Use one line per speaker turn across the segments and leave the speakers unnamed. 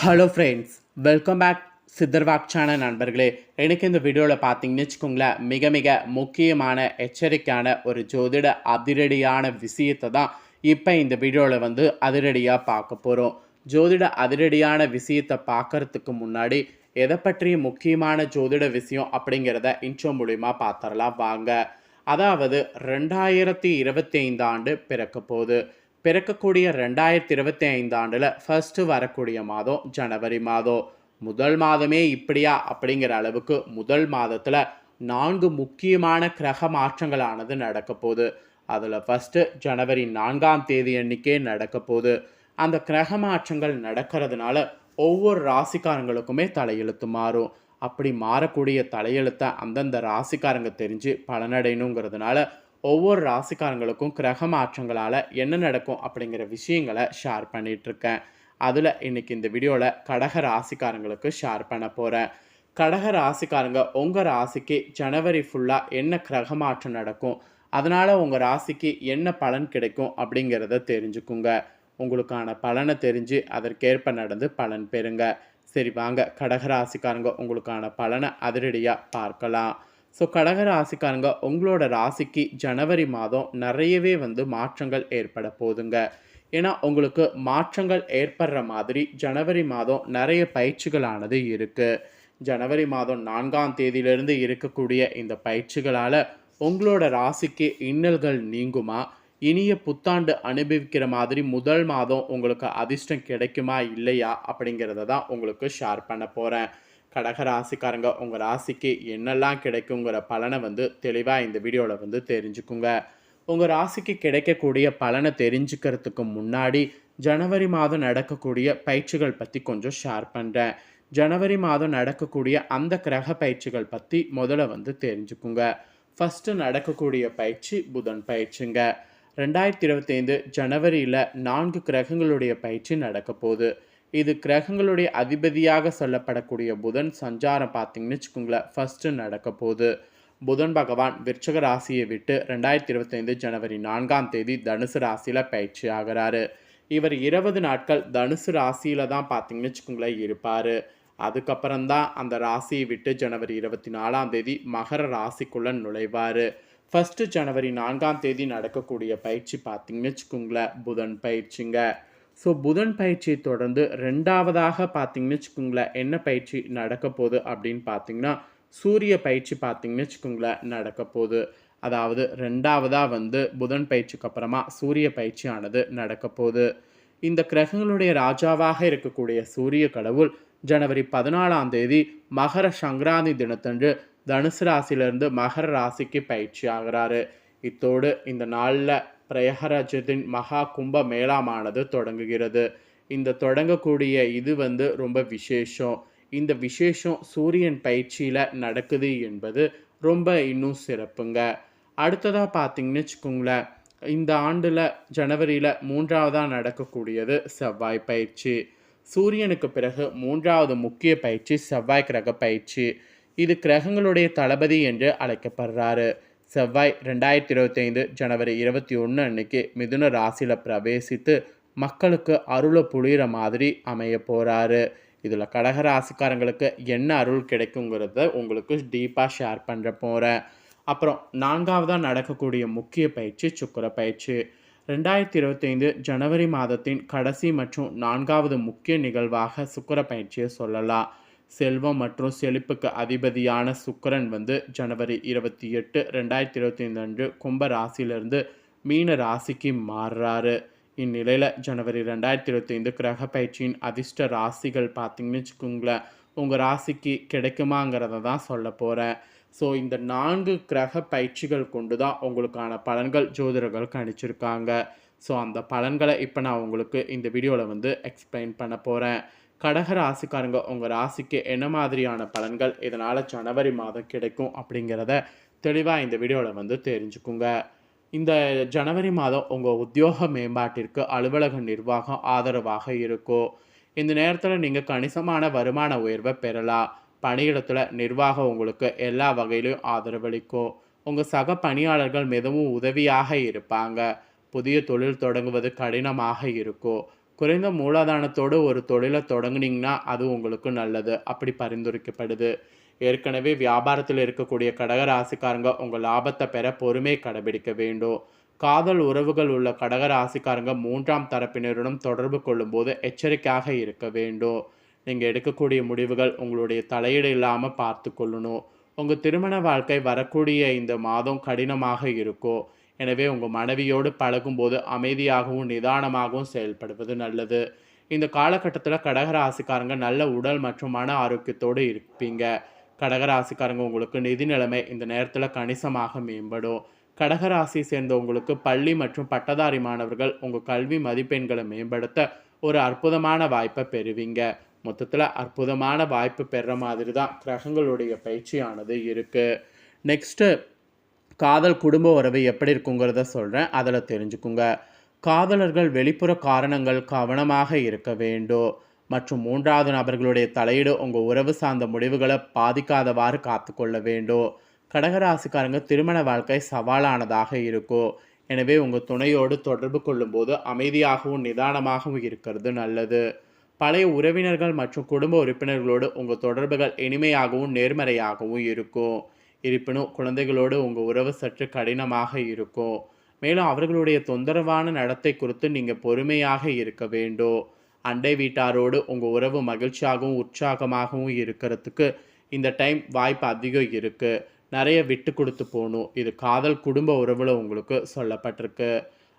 Hello friends welcome back சித்தர்வாக் channel நண்பர்களே. எனக்கு இந்த வீடியோவில் பார்த்தீங்கன்னு வச்சுக்கோங்களேன் மிக மிக முக்கியமான எச்சரிக்கையான ஒரு ஜோதிட அதிரடியான விஷயத்தை தான் இப்போ இந்த வீடியோவில் வந்து அதிரடியாக பார்க்க போகிறோம் ஜோதிட அதிரடியான விஷயத்தை பார்க்கறதுக்கு முன்னாடி எதை பற்றிய முக்கியமான ஜோதிட விஷயம் அப்படிங்கிறத இன்ட்ரோ மூலிமா பார்த்துடலாம். வாங்க. அதாவது ரெண்டாயிரத்தி இருபத்தி ஐந்து ஆண்டு பிறக்க போகுது. பிறக்கக்கூடிய ரெண்டாயிரத்தி இருபத்தி ஐந்து ஆண்டில் ஃபர்ஸ்ட் வரக்கூடிய மாதம் ஜனவரி மாதம். முதல் மாதமே இப்படியா? அப்படிங்கிற அளவுக்கு முதல் மாதத்தில் நான்கு முக்கியமான கிரக மாற்றங்களானது நடக்க போகுது. அதில் ஃபஸ்ட்டு ஜனவரி நான்காம் தேதி அன்னைக்கே நடக்க போகுது. அந்த கிரக மாற்றங்கள் நடக்கிறதுனால ஒவ்வொரு ராசிக்காரங்களுக்குமே தலையெழுத்து மாறும். அப்படி மாறக்கூடிய தலையெழுத்தை அந்தந்த ராசிக்காரங்க தெரிஞ்சு பலனடையணுங்கிறதுனால ஒவ்வொரு ராசிக்காரங்களுக்கும் கிரக மாற்றங்களால் என்ன நடக்கும் அப்படிங்கிற விஷயங்களை ஷேர் பண்ணிகிட்ருக்கேன் அதில் இன்றைக்கி இந்த வீடியோவில் கடக ராசிக்காரங்களுக்கு ஷேர் பண்ண போகிறேன் கடக ராசிக்காரங்க உங்கள் ராசிக்கு ஜனவரி ஃபுல்லாக என்ன கிரக மாற்றம் நடக்கும்? அதனால் உங்கள் ராசிக்கு என்ன பலன் கிடைக்கும் அப்படிங்கிறத தெரிஞ்சுக்குங்க. உங்களுக்கான பலனை தெரிஞ்சு அதற்கேற்ப நடந்து பலன் பெறுங்க. சரி வாங்க கடக ராசிக்காரங்க உங்களுக்கான பலனை அதிரடியாக பார்க்கலாம். ஸோ கடக ராசிக்காரங்க உங்களோட ராசிக்கு ஜனவரி மாதம் நிறையவே வந்து மாற்றங்கள் ஏற்பட போதுங்க ஏன்னா உங்களுக்கு மாற்றங்கள் ஏற்படுற மாதிரி ஜனவரி மாதம் நிறைய பயிற்சிகளானது இருக்குது ஜனவரி மாதம் நான்காம் தேதியிலிருந்து இருக்கக்கூடிய இந்த பயிற்சிகளால் உங்களோட ராசிக்கு இன்னல்கள் நீங்குமா? இனிய புத்தாண்டு அனுபவிக்கிற மாதிரி முதல் மாதம் உங்களுக்கு அதிர்ஷ்டம் கிடைக்குமா? இல்லையா? அப்படிங்கிறத தான் உங்களுக்கு ஷேர் பண்ண போகிறேன் கடக ராசிக்காரங்க உங்கள் ராசிக்கு என்னெல்லாம் கிடைக்குங்கிற பலனை வந்து தெளிவாக இந்த வீடியோவில் வந்து தெரிஞ்சுக்குங்க. உங்கள் ராசிக்கு கிடைக்கக்கூடிய பலனை தெரிஞ்சுக்கிறதுக்கு முன்னாடி ஜனவரி மாதம் நடக்கக்கூடிய பயிற்சிகள் பற்றி கொஞ்சம் ஷேர் பண்ணுறேன் ஜனவரி மாதம் நடக்கக்கூடிய அந்த கிரக பயிற்சிகள் பற்றி முதல்ல வந்து தெரிஞ்சுக்குங்க. ஃபஸ்ட்டு நடக்கக்கூடிய பயிற்சி புதன் பயிற்சிங்க. ரெண்டாயிரத்தி இருபத்தைந்து ஜனவரியில் நான்கு கிரகங்களுடைய பயிற்சி நடக்க போகுது. இது கிரகங்களுடைய அதிபதியாக சொல்லப்படக்கூடிய புதன் சஞ்சாரம் பார்த்தீங்கன்னு வச்சுக்கோங்களேன். ஃபஸ்ட்டு நடக்க போகுது. புதன் பகவான் விருச்சக ராசியை விட்டு ரெண்டாயிரத்தி இருபத்தைந்து ஜனவரி நான்காம் தேதி தனுசு ராசியில் பயிற்சி ஆகிறாரு. இவர் இருபது நாட்கள் தனுசு ராசியில் தான் பார்த்தீங்கன்னு வச்சுக்கோங்களேன் இருப்பார். அதுக்கப்புறம்தான் அந்த ராசியை விட்டு ஜனவரி இருபத்தி நாலாம் தேதி மகர ராசிக்குள்ளே நுழைவார். ஃபஸ்ட்டு ஜனவரி நான்காம் தேதி நடக்கக்கூடிய பயிற்சி பார்த்தீங்கன்னு வச்சுக்கோங்களேன். புதன் பயிற்சிங்க. ஸோ புதன் பயிற்சியை தொடர்ந்து ரெண்டாவதாக பார்த்தீங்கன்னு வச்சுக்கோங்களேன் என்ன பயிற்சி நடக்க போகுது அப்படின்னு பார்த்தீங்கன்னா சூரிய பயிற்சி பார்த்தீங்கன்னு வச்சுக்கோங்களேன் நடக்க போகுது. அதாவது ரெண்டாவதாக வந்து புதன் பயிற்சிக்கு அப்புறமா சூரிய பயிற்சியானது நடக்க போகுது. இந்த கிரகங்களுடைய ராஜாவாக இருக்கக்கூடிய சூரிய கடவுள் ஜனவரி பதினாலாம் தேதி மகர சங்கராந்தி தினத்தன்று தனுசு ராசியிலிருந்து மகர ராசிக்கு பயிற்சி ஆகிறாரு. இத்தோடு இந்த நாளில் பிரயகராஜத்தின் மகா கும்ப மேளாமானது தொடங்குகிறது. இந்த தொடங்கக்கூடிய இது வந்து ரொம்ப விசேஷம். இந்த விசேஷம் சூரியன் பயிற்சியில் நடக்குது என்பது ரொம்ப இன்னும் சிறப்புங்க. அடுத்ததாக பார்த்தீங்கன்னு வச்சுக்கோங்களேன் இந்த ஆண்டில் ஜனவரியில் மூன்றாவதாக நடக்கக்கூடியது செவ்வாய் பயிற்சி. சூரியனுக்கு பிறகு மூன்றாவது முக்கிய பயிற்சி செவ்வாய் கிரக பயிற்சி. இது கிரகங்களுடைய தளபதி என்று அழைக்கப்படுறாரு. செவ்வாய் ரெண்டாயிரத்தி இருபத்தைந்து ஜனவரி இருபத்தி ஒன்று அன்னைக்கு மிதுன ராசியில் பிரவேசித்து மக்களுக்கு அருளை புழிகிற மாதிரி அமைய போகிறாரு இதில் கடக ராசிக்காரங்களுக்கு என்ன அருள் கிடைக்குங்கிறத உங்களுக்கு டீப்பாக ஷேர் பண்ணுற போகிறேன் அப்புறம் நான்காவதாக நடக்கக்கூடிய முக்கிய பயிற்சி சுக்கர பயிற்சி. ரெண்டாயிரத்தி இருபத்தைந்து ஜனவரி மாதத்தின் கடைசி மற்றும் நான்காவது முக்கிய நிகழ்வாக சுக்கர பயிற்சியை சொல்லலாம். செல்வம் மற்றும் செழிப்புக்கு அதிபதியான சுக்கரன் வந்து ஜனவரி இருபத்தி எட்டு ரெண்டாயிரத்தி இருபத்தி ஐந்து அன்று கும்ப ராசியிலிருந்து மீன ராசிக்கு மாறுறாரு. இந்நிலையில் ஜனவரி ரெண்டாயிரத்தி இருபத்தைந்து கிரக பயிற்சியின் அதிர்ஷ்ட ராசிகள் பார்த்தீங்கன்னு வச்சுக்கோங்களேன் உங்கள் ராசிக்கு கிடைக்குமாங்கிறத தான் சொல்ல போகிறேன் ஸோ இந்த நான்கு கிரக பயிற்சிகள் கொண்டு தான் உங்களுக்கான பலன்கள் ஜோதிடர்கள் கணிச்சிருக்காங்க. ஸோ அந்த பலன்களை இப்போ நான் உங்களுக்கு இந்த வீடியோவில் வந்து எக்ஸ்பிளைன் பண்ண போகிறேன் கடக ராசிக்காரங்க உங்கள் ராசிக்கு என்ன மாதிரியான பலன்கள் இதனால் ஜனவரி மாதம் கிடைக்கும் அப்படிங்கிறத தெளிவாக இந்த வீடியோவில் வந்து தெரிஞ்சுக்குங்க. இந்த ஜனவரி மாதம் உங்கள் உத்தியோக மேம்பாட்டிற்கு அலுவலக நிர்வாகம் ஆதரவாக இருக்கும் இந்த நேரத்தில் நீங்கள் கணிசமான வருமான உயர்வை பெறலாம். பணியிடத்தில் நிர்வாகம் உங்களுக்கு எல்லா வகையிலும் ஆதரவளிக்கும் உங்கள் சக பணியாளர்கள் மிகவும் உதவியாக இருப்பாங்க. புதிய தொழில் தொடங்குவது கடினமாக இருக்கும் குறைந்த மூலதனத்தோடு ஒரு தொழிலை தொடங்குனீங்கன்னா அது உங்களுக்கு நல்லது. அப்படி பரிந்துரைக்கப்படுது. ஏற்கனவே வியாபாரத்தில் இருக்கக்கூடிய கடக ராசிக்காரங்க உங்கள் லாபத்தை பெற பொறுமை கடைபிடிக்க வேண்டும். காதல் உறவுகள் உள்ள கடக ராசிக்காரங்க மூன்றாம் தரப்பினருடன் தொடர்பு கொள்ளும்போது எச்சரிக்கையாக இருக்க வேண்டும். நீங்கள் எடுக்கக்கூடிய முடிவுகள் உங்களுடைய தலையீடு இல்லாமல் பார்த்து கொள்ளணும். உங்கள் திருமண வாழ்க்கை வரக்கூடிய இந்த மாதம் கடினமாக இருக்கும். எனவே உங்கள் மனைவியோடு பழகும்போது அமைதியாகவும் நிதானமாகவும் செயல்படுவது நல்லது. இந்த காலகட்டத்தில் கடகராசிக்காரங்க நல்ல உடல் மற்றும் மன ஆரோக்கியத்தோடு இருப்பீங்க. கடகராசிக்காரங்க உங்களுக்கு நிதி நிலைமை இந்த நேரத்தில் கணிசமாக மேம்படும். கடகராசி சேர்ந்தவங்களுக்கு பள்ளி மற்றும் பட்டதாரி மாணவர்கள் உங்கள் கல்வி மதிப்பெண்களை மேம்படுத்த ஒரு அற்புதமான வாய்ப்பை பெறுவீங்க. மொத்தத்தில் அற்புதமான வாய்ப்பு பெற மாதிரி தான் கிரகங்களுடைய பயிற்சியானது இருக்குது நெக்ஸ்ட்டு காதல் குடும்ப உறவு எப்படி இருக்குங்கிறத சொல்கிறேன் அதில் தெரிஞ்சுக்குங்க. காதலர்கள் வெளிப்புற காரணங்கள் கவனமாக இருக்க வேண்டும். மற்றும் மூன்றாவது நபர்களுடைய தலையீடு உங்கள் உறவு சார்ந்த முடிவுகளை பாதிக்காதவாறு காத்துக்கொள்ள வேண்டும். கடகராசிக்காரங்க திருமண வாழ்க்கை சவாலானதாக இருக்கும். எனவே உங்கள் துணையோடு தொடர்பு கொள்ளும்போது அமைதியாகவும் நிதானமாகவும் இருக்கிறது நல்லது. பழைய உறவினர்கள் மற்றும் குடும்ப உறுப்பினர்களோடு உங்கள் தொடர்புகள் இனிமையாகவும் நேர்மறையாகவும் இருக்கும். இருப்பினும் குழந்தைகளோடு உங்கள் உறவு சற்று கடினமாக இருக்கும். மேலும் அவர்களுடைய தொந்தரவான நடத்தை குறித்து நீங்கள் பொறுமையாக இருக்க வேண்டும். அண்டை வீட்டாரோடு உங்கள் உறவு மகிழ்ச்சியாகவும் உற்சாகமாகவும் இருக்கிறதுக்கு இந்த டைம் வாய்ப்பு அதிகம் இருக்குது நிறைய விட்டு கொடுத்து போகணும். இது காதல் குடும்ப உறவில் உங்களுக்கு சொல்லப்பட்டிருக்கு.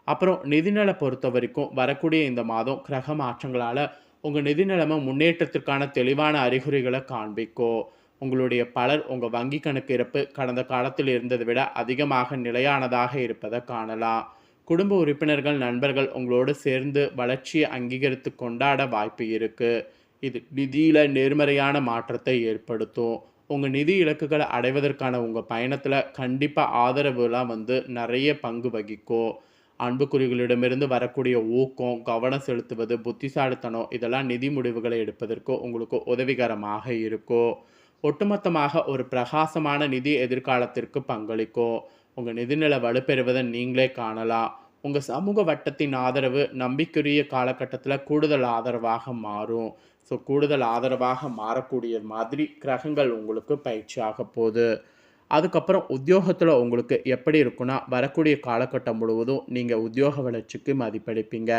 அப்புறம் நிதிநிலை பொறுத்த வரைக்கும் வரக்கூடிய இந்த மாதம் கிரக மாற்றங்களால் உங்கள் நிதி நிலைமை முன்னேற்றத்திற்கான தெளிவான அறிகுறிகளை காண்பிக்கும். உங்களுடைய பலர் உங்கள் வங்கி கணக்கு இருப்பு கடந்த காலத்தில் இருந்ததை விட அதிகமாக நிலையானதாக இருப்பதை காணலாம். குடும்ப உறுப்பினர்கள் நண்பர்கள் உங்களோடு சேர்ந்து வளர்ச்சியை அங்கீகரித்து கொண்டாட வாய்ப்பு இருக்குது இது நிதியில் நேர்மறையான மாற்றத்தை ஏற்படுத்தும். உங்கள் நிதி இலக்குகளை அடைவதற்கான உங்கள் பயணத்தில் கண்டிப்பாக ஆதரவுலாம் வந்து நிறைய பங்கு வகிக்கும். அன்புக்குறிகளிடமிருந்து வரக்கூடிய ஊக்கம் கவனம் செலுத்துவது புத்திசாலித்தனம் இதெல்லாம் நிதி முடிவுகளை எடுப்பதற்கு உங்களுக்கு உதவிகரமாக இருக்கும். ஒட்டுமொத்தமாக ஒரு பிரகாசமான நிதி எதிர்காலத்திற்கு பங்களிக்கும் உங்கள் நிதிநிலை வலுப்பெறுவதை நீங்களே காணலாம். உங்கள் சமூக வட்டத்தின் ஆதரவு நம்பிக்கைக்குரிய காலகட்டத்தில் கூடுதல் ஆதரவாக மாறும். ஸோ கூடுதல் ஆதரவாக மாறக்கூடிய மாதிரி கிரகங்கள் உங்களுக்கு பயிற்சியாக போகுது. அதுக்கப்புறம் உத்தியோகத்தில் உங்களுக்கு எப்படி இருக்குன்னா வரக்கூடிய காலகட்டம் முழுவதும் நீங்கள் உத்தியோக வளர்ச்சிக்கு மதிப்பளிப்பீங்க.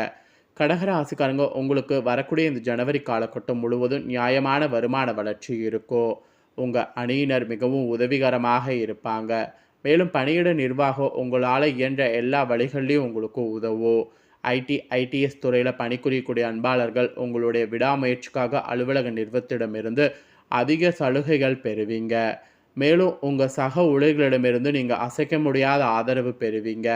கடகராசிக்காரங்க உங்களுக்கு வரக்கூடிய இந்த ஜனவரி காலகட்டம் முழுவதும் நியாயமான வருமான வளர்ச்சி இருக்கும் உங்கள் அணியினர் மிகவும் உதவிகரமாக இருப்பாங்க. மேலும் பணியிட நிர்வாகம் உங்களால் இயன்ற எல்லா வழிகள்லையும் உங்களுக்கு உதவும் ஐடி ஐடிஎஸ் துறையில் பணிபுரியக்கூடிய அன்பாளர்கள் உங்களுடைய விடாமுயற்சிக்காக அலுவலக நிறுவனத்திடமிருந்து அதிக சலுகைகள் பெறுவீங்க. மேலும் உங்கள் சக ஊழியர்களிடமிருந்து நீங்கள் அசைக்க முடியாத ஆதரவு பெறுவீங்க.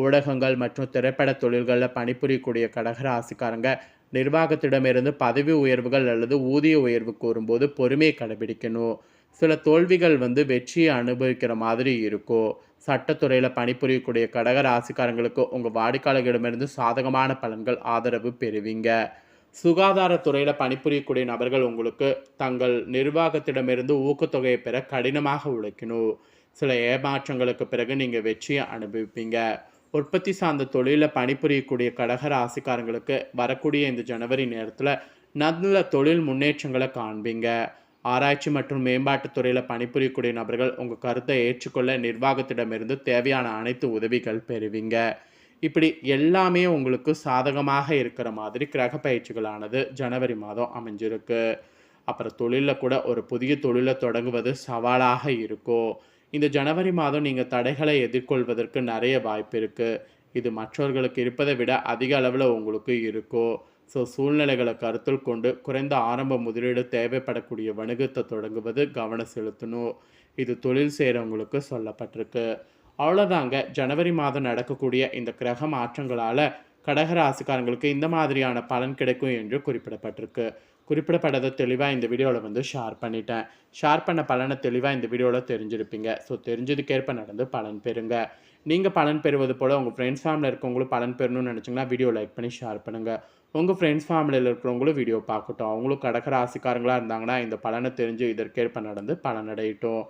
ஊடகங்கள் மற்றும் திரைப்பட தொழில்களில் பணிபுரியக்கூடிய கடகராசிக்காரங்க நிர்வாகத்திடமிருந்து பதவி உயர்வுகள் அல்லது ஊதிய உயர்வு கூறும்போது பொறுமையை கடைபிடிக்கணும். சில தோல்விகள் வந்து வெற்றியை அனுபவிக்கிற மாதிரி இருக்கும். சட்டத்துறையில் பணிபுரியக்கூடிய கடக ராசிக்காரங்களுக்கு உங்கள் வாடிக்கையாளர்களிடமிருந்து சாதகமான பலன்கள் ஆதரவு பெறுவீங்க. சுகாதாரத்துறையில் பணிபுரியக்கூடிய நபர்கள் உங்களுக்கு தங்கள் நிர்வாகத்திடமிருந்து ஊக்கத்தொகையை பெற கடினமாக உழைக்கணும். சில ஏமாற்றங்களுக்கு பிறகு நீங்கள் வெற்றியை அனுபவிப்பீங்க. உற்பத்தி சார்ந்த தொழிலில் பணிபுரியக்கூடிய கடக ராசிக்காரங்களுக்கு வரக்கூடிய இந்த ஜனவரி நேரத்தில் நல்ல தொழில் முன்னேற்றங்களை காண்பீங்க. ஆராய்ச்சி மற்றும் மேம்பாட்டுத் துறையில் பணிபுரியக்கூடிய நபர்கள் உங்கள் கருத்தை ஏற்றுக்கொள்ள நிர்வாகத்திடமிருந்து தேவையான அனைத்து உதவிகள் பெறுவீங்க. இப்படி எல்லாமே உங்களுக்கு சாதகமாக இருக்கிற மாதிரி கிரக பயிற்சிகளானது ஜனவரி மாதம் அமைஞ்சிருக்கு. அப்புறம் தொழிலில் கூட ஒரு புதிய தொழிலை தொடங்குவது சவாலாக இருக்கும். இந்த ஜனவரி மாதம் நீங்கள் தடைகளை எதிர்கொள்வதற்கு நிறைய வாய்ப்பு இருக்குது இது மற்றவர்களுக்கு இருப்பதை விட அதிக அளவில் உங்களுக்கு இருக்கும் ஸோ சூழ்நிலைகளை கருத்தில் கொண்டு குறைந்த ஆரம்ப முதலீடு தேவைப்படக்கூடிய வணிகத்தை தொடங்குவது கவனம் செலுத்தணும். இது தொழில் செய்கிறவங்களுக்கு சொல்லப்பட்டிருக்கு. அவ்வளோதாங்க ஜனவரி மாதம் நடக்கக்கூடிய இந்த கிரக மாற்றங்களால் கடகராசிக்காரங்களுக்கு இந்த மாதிரியான பலன் கிடைக்கும் என்று குறிப்பிடப்பட்டிருக்கு. குறிப்பிடப்படாத தெளிவாக இந்த வீடியோவில் வந்து ஷேர் பண்ணிட்டேன். ஷேர் பண்ண பலனை தெளிவாக இந்த வீடியோவில் தெரிஞ்சிருப்பீங்க. ஸோ தெரிஞ்சதுக்கேற்ப நடந்து பலன் பெறுங்க. நீங்கள் பலன் பெறுவது போல் உங்கள் ஃப்ரெண்ட்ஸ் ஃபேமிலியில் இருக்கவங்களும் பலன் பெறணும்னு நினச்சிங்கன்னா வீடியோ லைக் பண்ணி ஷேர் பண்ணுங்கள் உங்கள் ஃப்ரெண்ட்ஸ் ஃபேமிலியில் இருக்கிறவங்களும் வீடியோ பார்க்கட்டும். அவங்களும் கடக ஆசைக்காரங்களாக இருந்தாங்கன்னா இந்த பலனை தெரிஞ்சு இதற்கேற்ப நடந்து பலனடையட்டும்.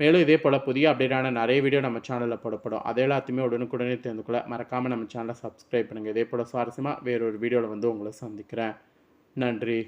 மேலும் இதே போல் புதிய அப்டேட்டான நிறைய வீடியோ நம்ம சேனலில் போடப்படும். அதே எல்லாத்தையுமே உடனுக்குடனே தெரிந்து கொள்ள மறக்காமல் நம்ம சேனலை சப்ஸ்கிரைப் பண்ணுங்கள் இதே போல் சுவாரஸ்யமாக வேறொரு வீடியோவில் வந்து உங்களை சந்திக்கிறேன். நன்றி.